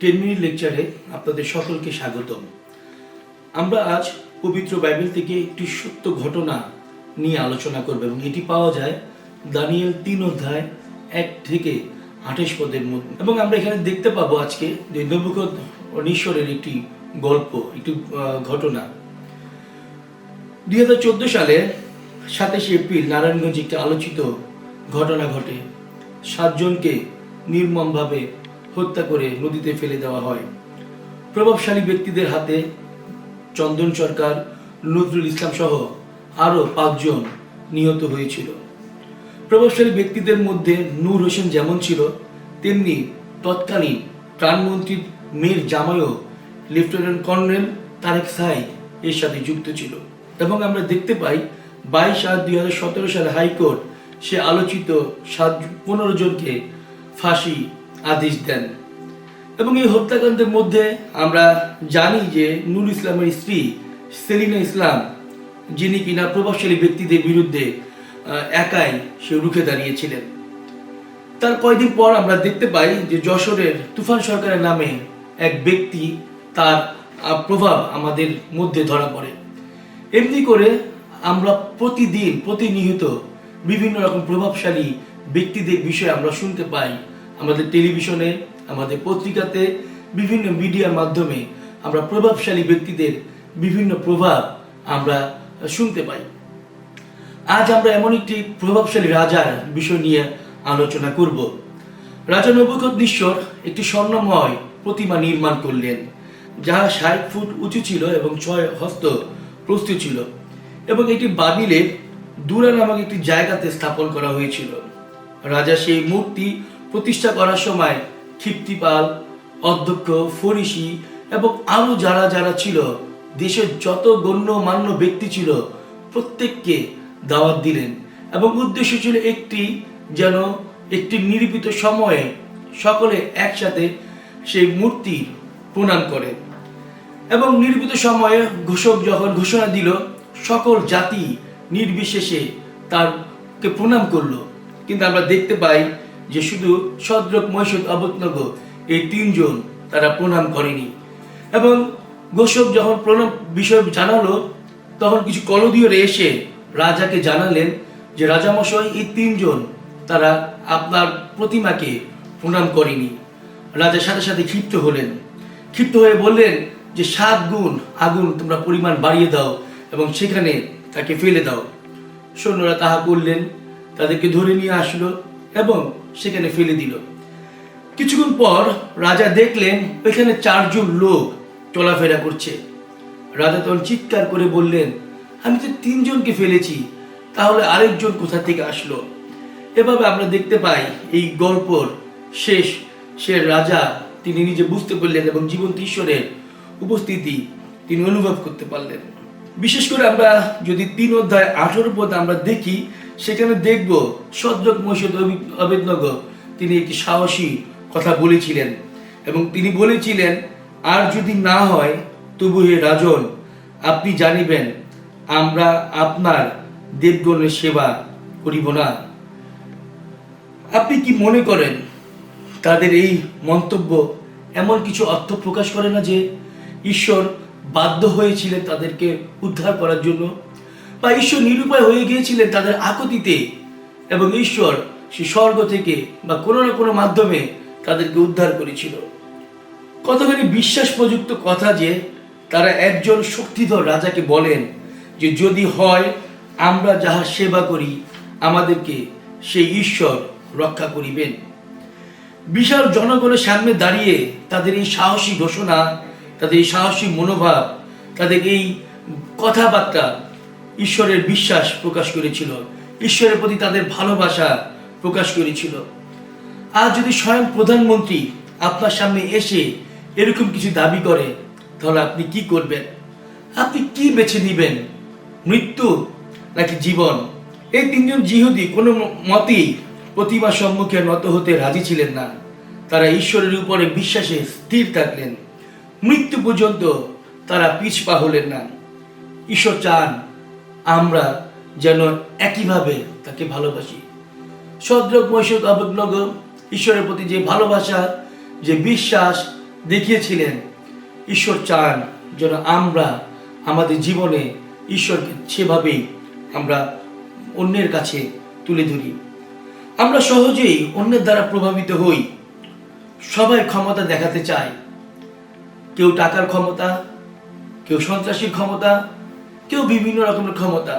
Ten minute লেকচারে আপনাদের সকলকে স্বাগতম। আমরা আজ পবিত্র বাইবেল থেকে একটি সত্য ঘটনা নিয়ে আলোচনা করব এবং এটি পাওয়া যায় দানিয়েল তিন অধ্যায় এক থেকে আঠাশ পদের মধ্যে। এবং আমরা এখানে দেখতে পাবো আজকে যে নবুকদ ঈশ্বরের একটি গল্প, একটি ঘটনা। দুই হাজার চোদ্দ সালে সাতাশে এপ্রিল নারায়ণগঞ্জে একটি আলোচিত ঘটনা ঘটে। সাতজনকে নির্মমভাবে হত্যা করে নদীতে ফেলে দেওয়া হয়। প্রভাবশালী ব্যক্তিদের হাতে চন্দন সরকার, নজরুল ইসলাম সহ আরও পাঁচজন নিহত হয়েছিল। প্রভাবশালী ব্যক্তিদের মধ্যে নূর হোসেন যেমন ছিল, তেমনি তৎকালীন প্রাণমন্ত্রীর মেয়ের জামাইও লেফটেন্যান্ট কর্নেল তারেক সাই এর সাথে যুক্ত ছিল। এবং আমরা দেখতে পাই, বাইশ আট দুই হাজার সতেরো সালে হাইকোর্ট সে আলোচিত সাত, পনেরো জনকে ফাঁসি আদেশ দেন। এবং এই হত্যাকাণ্ডের মধ্যে আমরা জানি যে নুর ইসলামের স্ত্রী সেলিনা ইসলাম, যিনি কিনা প্রভাবশালী ব্যক্তিদের বিরুদ্ধে একাই সে রুখে দাঁড়িয়েছিলেন। তার কয়েকদিন পর আমরা দেখতে পাই যে যশোরের তুফান সরকারের নামে এক ব্যক্তি তার প্রভাব আমাদের মধ্যে ধরা পড়ে। এমনি করে আমরা প্রতিদিন, প্রতিনিয়ত বিভিন্ন রকম প্রভাবশালী ব্যক্তিদের বিষয়ে আমরা শুনতে পাই আমাদের টেলিভিশনে, আমাদের পত্রিকাতে, বিভিন্ন মিডিয়ার মাধ্যমে আমরা প্রভাবশালী ব্যক্তিদের বিভিন্ন প্রভাব আমরা শুনতে পাই। আজ আমরা এমন একটি প্রভাবশালী রাজার বিষয় নিয়ে আলোচনা করব। রাজা নবুকদ্নেশ্বর একটি স্বর্ণময় প্রতিমা নির্মাণ করলেন যাহা ষাট ফুট উঁচু ছিল এবং ছয় হস্ত প্রস্তুত ছিল এবং এটি বাবিলের দুরা নামক একটি জায়গাতে স্থাপন করা হয়েছিল। রাজা সেই মূর্তি প্রতিষ্ঠা করার সময় ক্ষিপ্তিপাল অধ্যক্ষ, ফরিসি এবং আরও যারা যারা ছিল, দেশের যত গণ্যমান্য ব্যক্তি ছিল, প্রত্যেককে দাওয়াত দিলেন এবং উদ্দেশ্য ছিল একটি, যেন একটি নিরূপিত সময়ে সকলে একসাথে সেই মূর্তি প্রণাম করে। এবং নির্মিত সময়ে ঘোষক যখন ঘোষণা দিল, সকল জাতি নির্বিশেষে তারকে প্রণাম করল। কিন্তু আমরা দেখতে পাই যে শুধু সদ্রক মৈশুদ অবতনগ এই তিনজন তারা প্রণাম করেনি। এবং গোসব যখন প্রণাম বিষয় জানালো, তখন কিছু কলদীয়রা এসে রাজাকে জানালেন যে, রাজামশাই, এই তিনজন তারা আপনার প্রতিমাকে প্রণাম করেনি। রাজা সাথে সাথে ক্ষিপ্ত হলেন। ক্ষিপ্ত হয়ে বললেন যে, সাত গুণ আগুন তোমরা পরিমাণ বাড়িয়ে দাও এবং সেখানে তাকে ফেলে দাও। সৈন্যরা তাহা করলেন, তাদেরকে ধরে নিয়ে আসলো। এবং সেখানে ফেলে দিল। কিছুক্ষণ পর রাজা দেখলেন ওইখানে চারজন লোক চলাফেরা করছে। রাজা তখন চিৎকার করে বললেন, আমি তো তিনজনকে ফেলেছি, তাহলে আরেকজন কোথা থেকে আসলো? এভাবে আমরা দেখতে পাই এই গল্পর শেষ, সে রাজা তিনি নিজে বুঝতে পারলেন এবং জীবন্ত ঈশ্বরের উপস্থিতি তিনি অনুভব করতে পারলেন। বিশেষ করে আমরা যদি তিন অধ্যায় আঠারো পদ আমরা দেখি সেখানে দেখব সদ্রক মসজিদ অবেদনগর। তিনি একটি সাহসী কথা বলেছিলেন এবং তিনি বলেছিলেন, আর যদি না হয়, তবু হে রাজন, আপনি জানিবেন, আমরা আপনার দেবগণের সেবা করিব না। আপনি কি মনে করেন, তাদের এই মন্তব্য এমন কিছু অর্থ প্রকাশ করে না যে ঈশ্বর বাধ্য হয়েছিলেন তাদেরকে উদ্ধার করার জন্য? বা ঈশ্বর নিরুপায় হয়ে গিয়েছিলেন তাদের আকতিতে এবং ঈশ্বর সে স্বর্গ থেকে বা কোনো না কোনো মাধ্যমে তাদেরকে উদ্ধার করেছিল। কতখানি বিশ্বাস প্রযুক্ত কথা যে তারা একজন শক্তিধর রাজাকে বলেন যে যদি হয়, আমরা যাহা সেবা করি, আমাদেরকে সেই ঈশ্বর রক্ষা করিবেন। বিশাল জনগণের সামনে দাঁড়িয়ে তাদের এই সাহসী ঘোষণা, তাদের এই সাহসী মনোভাব, তাদের এই কথাবার্তা ঈশ্বরের বিশ্বাস প্রকাশ করেছিল। ঈশ্বরের প্রতি তাদের ভালোবাসা প্রকাশ করেছিল। আর যদি স্বয়ং প্রধানমন্ত্রী আপনার সামনে এসে এরকম কিছু দাবি করে, তাহলে আপনি কি করবেন? আপনি কি বেছে নেবেন? মৃত্যু নাকি জীবন? এই তিনজন জিহুদি কোনো মতেই প্রতিমা সম্মুখে নত হতে রাজি ছিলেন না। তারা ঈশ্বরের উপরে বিশ্বাসে স্থির থাকলেন। মৃত্যু পর্যন্ত তারা পিছপা হলেন না। ঈশ্বর চান আমরা যেন একইভাবে তাকে ভালোবাসি। সদ্রক মৈশুক অবজ্ঞ ঈশ্বরের প্রতি যে ভালোবাসা, যে বিশ্বাস দেখিয়েছিলেন, ঈশ্বর চান যেন আমরা আমাদের জীবনে ঈশ্বরকে সেভাবেই আমরা অন্যের কাছে তুলে ধরি। আমরা সহজেই অন্যের দ্বারা প্রভাবিত হই। সবাই ক্ষমতা দেখাতে চায়। কেউ টাকার ক্ষমতা, কেউ সন্ত্রাসীর ক্ষমতা কেউ বিভিন্ন রকমের ক্ষমতা।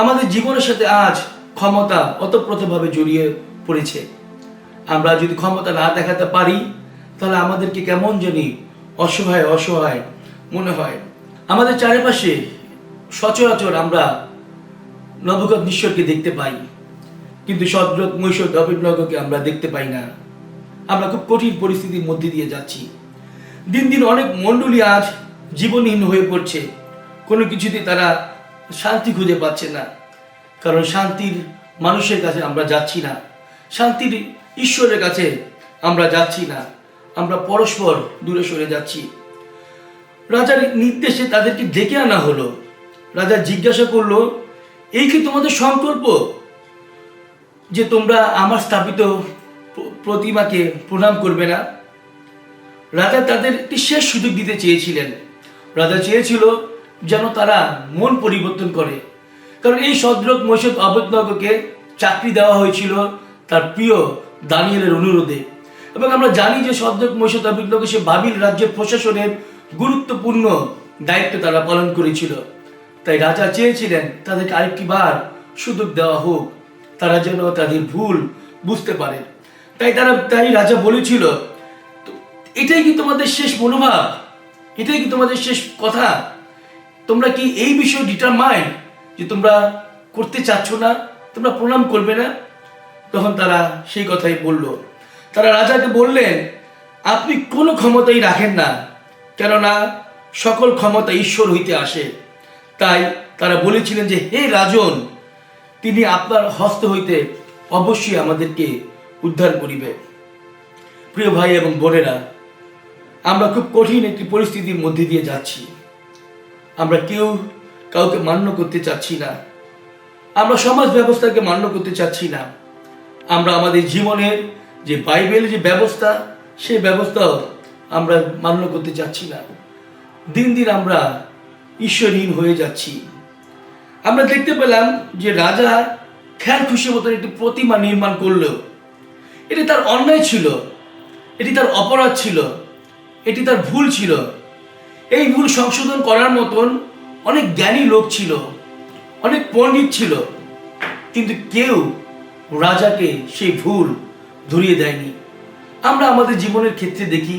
আমাদের জীবনের সাথে আজ ক্ষমতা অতপ্রতভাবে জড়িয়ে পড়েছে। আমরা যদি ক্ষমতা না দেখাতে পারি, তাহলে আমাদেরকে কেমন জানি অসহায় অসহায় মনে হয়। আমাদের চারিপাশে সচরাচর আমরা নবগত ঈশ্বরকে দেখতে পাই, কিন্তু সদ্রত মৈশর অভিনগকে আমরা দেখতে পাই না। আমরা খুব কঠিন পরিস্থিতির মধ্যে দিয়ে যাচ্ছি। দিন দিন অনেক মণ্ডলী আজ জীবনহীন হয়ে পড়ছে। কোনো কিছুতে তারা শান্তি খুঁজে পাচ্ছে না। কারণ শান্তির মানুষের কাছে আমরা যাচ্ছি না। শান্তির ঈশ্বরের কাছে আমরা যাচ্ছি না। আমরা পরস্পর দূরে সরে যাচ্ছি। রাজার নির্দেশে তাদেরকে ডেকে আনা হলো। রাজা জিজ্ঞাসা করল, এই কি তোমাদের সংকল্প যে তোমরা আমার স্থাপিত প্রতিমাকে প্রণাম করবে না? রাজা তাদের একটি শেষ সুযোগ দিতে চেয়েছিলেন। রাজা চেয়েছিল যেন তারা মন পরিবর্তন করে। কারণ এই সদ্রক মৈশদ অবৈতনগরকে চাকরি দেওয়া হয়েছিল তার প্রিয় দানিয়েলের অনুরোধে। এবং আমরা জানি যে সদ্রক মৈশদ অবৈতনগর সে বাবিল রাজ্যের প্রশাসনের গুরুত্বপূর্ণ দায়িত্ব তারা পালন করেছিল। তাই রাজা চেয়েছিলেন তাদেরকে আরেকটি বার সুযোগ দেওয়া হোক। তারা যেন তাদের ভুল বুঝতে পারে। তাই তারা, তাই রাজা বলেছিল এটাই কি তোমাদের শেষ মনোভাব? এটাই কি তোমাদের শেষ কথা? তোমরা কি এই বিষয়ে ডিটারমাইন্ড যে তোমরা করতে চাচ্ছ না? তোমরা প্রণাম করবে না? তখন তারা সেই কথাই বলল। তারা রাজাকে বললেন, আপনি কোনো ক্ষমতাই রাখেন না, কেননা সকল ক্ষমতা ঈশ্বর হইতে আসে। তাই তারা বলেছিলেন যে, হে রাজন, তিনি আপনার হস্ত হইতে অবশ্যই আমাদেরকে উদ্ধার করিবে। প্রিয় ভাই এবং বোনেরা, আমরা খুব কঠিন একটি পরিস্থিতির মধ্যে দিয়ে যাচ্ছি। আমরা কেউ কাউকে মান্য করতে চাচ্ছি না। আমরা সমাজ ব্যবস্থাকে মান্য করতে চাচ্ছি না। আমরা আমাদের জীবনের যে বাইবেল যে ব্যবস্থা, সেই ব্যবস্থাও আমরা মান্য করতে চাচ্ছি না। দিন দিন আমরা ঈশ্বরহীন হয়ে যাচ্ছি। আমরা দেখতে পেলাম যে রাজা খেয়াল খুশি মতন একটি প্রতিমা নির্মাণ করল। এটি তার অন্যায় ছিল, এটি তার অপরাধ ছিল, এটি তার ভুল ছিল। এই ভুল সংশোধন করার মতন অনেক জ্ঞানী লোক ছিল, অনেক পণ্ডিত ছিল, কিন্তু কেউ রাজাকে সেই ভুল ধরিয়ে দেয়নি। আমরা আমাদের জীবনের ক্ষেত্রে দেখি,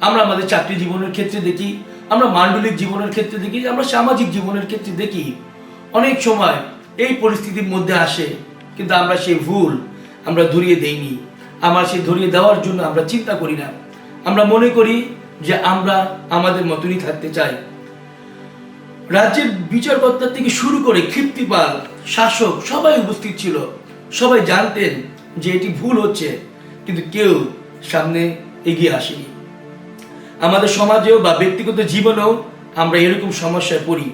আমরা আমাদের চাকরি জীবনের ক্ষেত্রে দেখি, আমরা মান্ডলিক জীবনের ক্ষেত্রে দেখি, আমরা সামাজিক জীবনের ক্ষেত্রে দেখি, অনেক সময় এই পরিস্থিতির মধ্যে আসে, কিন্তু আমরা সেই ভুল আমরা ধরিয়ে দেইনি। আমার সেই ধরিয়ে দেওয়ার জন্য আমরা চিন্তা করি না। আমরা মনে করি যে আমরা আমাদের মতনই থাকতে চাই। রাজ্যের বিচারকর্তা থেকে শুরু করে ক্ষিপ্তিপাল, শাসক সবাই উপস্থিত ছিল। সবাই জানতেন যে এটি ভুল হচ্ছে, কিন্তু কেউ সামনে এগিয়ে আসেনি। আমাদের সমাজেও বা ব্যক্তিগত জীবনেও আমরা এরকম সমস্যায় পড়ি।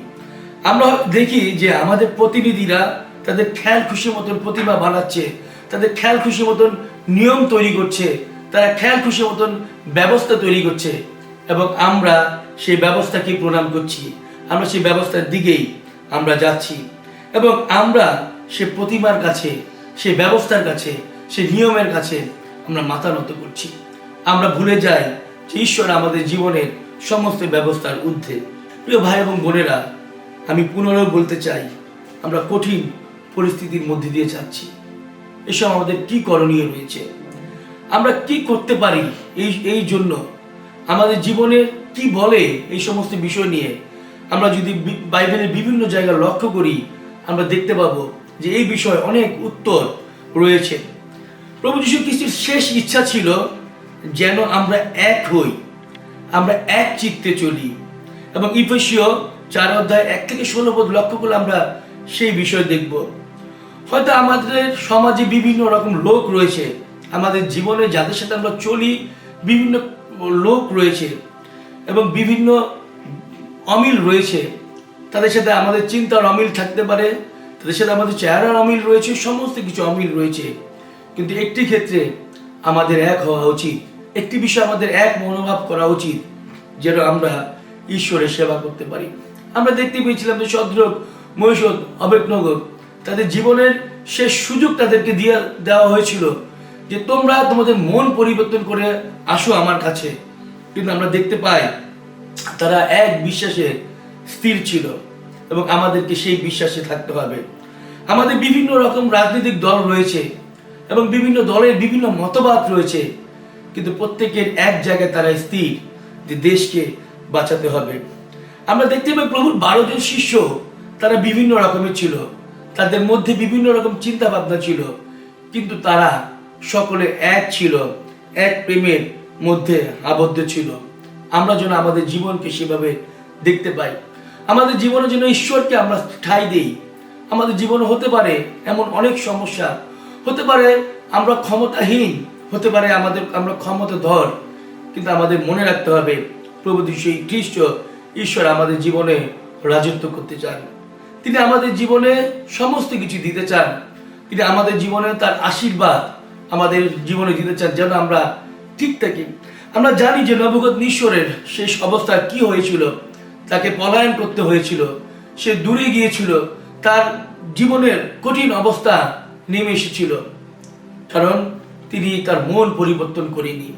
আমরা দেখি যে আমাদের প্রতিনিধিরা তাদের খেয়াল খুশি মতন প্রতিভা বানাচ্ছে, তাদের খেয়াল খুশি মতন নিয়ম তৈরি করছে, তারা খেয়াল খুশি মতন ব্যবস্থা তৈরি করছে। এবং আমরা সেই ব্যবস্থাকে প্রণাম করছি। আমরা সেই ব্যবস্থার দিকেই আমরা যাচ্ছি। এবং আমরা সে প্রতিমার কাছে, সে ব্যবস্থার কাছে, সে নিয়মের কাছে আমরা মাথা নত করছি। আমরা ভুলে যাই যে ঈশ্বর আমাদের জীবনের সমস্ত ব্যবস্থার ঊর্ধ্বে। প্রিয় ভাই এবং বোনেরা, আমি পুনরায় বলতে চাই, আমরা কঠিন পরিস্থিতির মধ্যে দিয়ে যাচ্ছি। এসব আমাদের কি করণীয় রয়েছে? আমরা কি করতে পারি এই এই জন্য আমাদের জীবনে কি বলে এই সমস্ত বিষয় নিয়ে? আমরা যদি বাইবেলের বিভিন্ন জায়গা লক্ষ্য করি, আমরা দেখতে পাবো যে এই বিষয়ে অনেক উত্তর রয়েছে। প্রভু যীশু খ্রিস্টের শেষ ইচ্ছা ছিল যেন আমরা এক হই, আমরা এক চিত্তে চলি। এবং ইফেসীয় চার অধ্যায় এক থেকে ষোলো পদ লক্ষ্য করলে আমরা সেই বিষয় দেখব। হয়তো আমাদের সমাজে বিভিন্ন রকম লোক রয়েছে, আমাদের জীবনে যাদের সাথে আমরা চলি, বিভিন্ন লোক রয়েছে এবং বিভিন্ন অমিল রয়েছে, তাদের সাথে আমাদের চিন্তার অমিল থাকতে পারে, তাদের সাথে আমাদের চেহারার অমিল রয়েছে, সমস্ত কিছু অমিল রয়েছে। কিন্তু একটি ক্ষেত্রে আমাদের এক হওয়া উচিত, একটি বিষয় আমাদের এক মনোভাব করা উচিত যেন আমরা ঈশ্বরের সেবা করতে পারি। আমরা দেখতে পেয়েছিলাম যে সদ্রক মহিষদ, অবেকনগর, তাদের জীবনের শেষ সুযোগ তাদেরকে দিয়ে, দেওয়া হয়েছিল। যে তোমরা তোমাদের মন পরিবর্তন করে আসো আমার কাছে। কিন্তু আমরা দেখতে পাই, তারা এক বিশ্বাসে স্থির ছিল এবং আমাদেরকে সেই বিশ্বাসে থাকতে হবে। আমাদের বিভিন্ন রকম রাজনৈতিক দল রয়েছে এবং বিভিন্ন দলের বিভিন্ন মতবাদ রয়েছে। কিন্তু প্রত্যেকের এক জায়গায় তারা স্থির যে দেশকে বাঁচাতে হবে। আমরা দেখতে পাই প্রভুর বারো জন শিষ্য, তারা বিভিন্ন রকমের ছিল। তাদের মধ্যে বিভিন্ন রকম চিন্তা ভাবনা ছিল। কিন্তু তারা সকলে এক ছিল, এক প্রেমের মধ্যে আবদ্ধ ছিল। আমরা যেন আমাদের জীবনকে সেভাবে দেখতে পাই। আমাদের জীবনে যেন ঈশ্বরকে আমরা ঠাঁই দেই। আমাদের জীবনে হতে পারে এমন অনেক সমস্যা। হতে পারে আমরা ক্ষমতাহীন, হতে পারে আমাদের, আমরা ক্ষমতা ধর কিন্তু আমাদের মনে রাখতে হবে, প্রভু সেই খ্রিস্ট ঈশ্বর আমাদের জীবনে রাজত্ব করতে চান। তিনি আমাদের জীবনে সমস্ত কিছু দিতে চান। তিনি আমাদের জীবনে তার আশীর্বাদ আমাদের জীবনে দিতে চান যেন আমরা ঠিক থাকি। আমরা জানি যে নবগত নিশ্বরের শেষ অবস্থা কি হয়েছিল, তাকে পলায়ন করতে হয়েছিল, সে দূরে গিয়েছিল, তার জীবনের কঠিন অবস্থা নেমে এসেছিল। কারণ তিনি তার মন পরিবর্তন করেনি,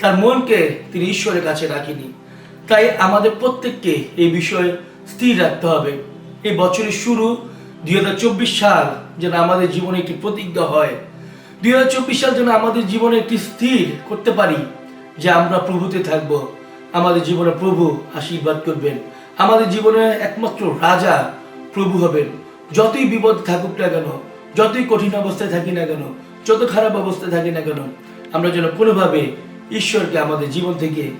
তার মনকে তিনি ঈশ্বরের কাছে রাখেনি। তাই আমাদের প্রত্যেককে এই বিষয়ে স্থির রাখতে হবে। এই বছরের শুরু দুই হাজার চব্বিশ সাল যেন আমাদের জীবনে একটি প্রতিজ্ঞা হয় দুই হাজার চব্বিশ সাল যেন আমাদের জীবনে একটি স্থির করতে পারি যে আমরা প্রভুতে থাকব। আমাদের জীবনে প্রভু আশীর্বাদ করবেন। আমাদের জীবনে একমাত্র রাজা প্রভু হবেন। যতই বিপদ থাকুক না কেন, যতই কঠিন অবস্থায় থাকি না কেন, যত খারাপ অবস্থায় থাকি না কেন, আমরা যেন কোনোভাবে ঈশ্বরকে আমাদের জীবন থেকে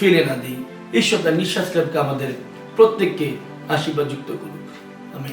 ফেলে না দিই। ঈশ্বর তার নিঃশ্বাস আমাদের প্রত্যেককে আশীর্বাদ যুক্ত করুক। আমি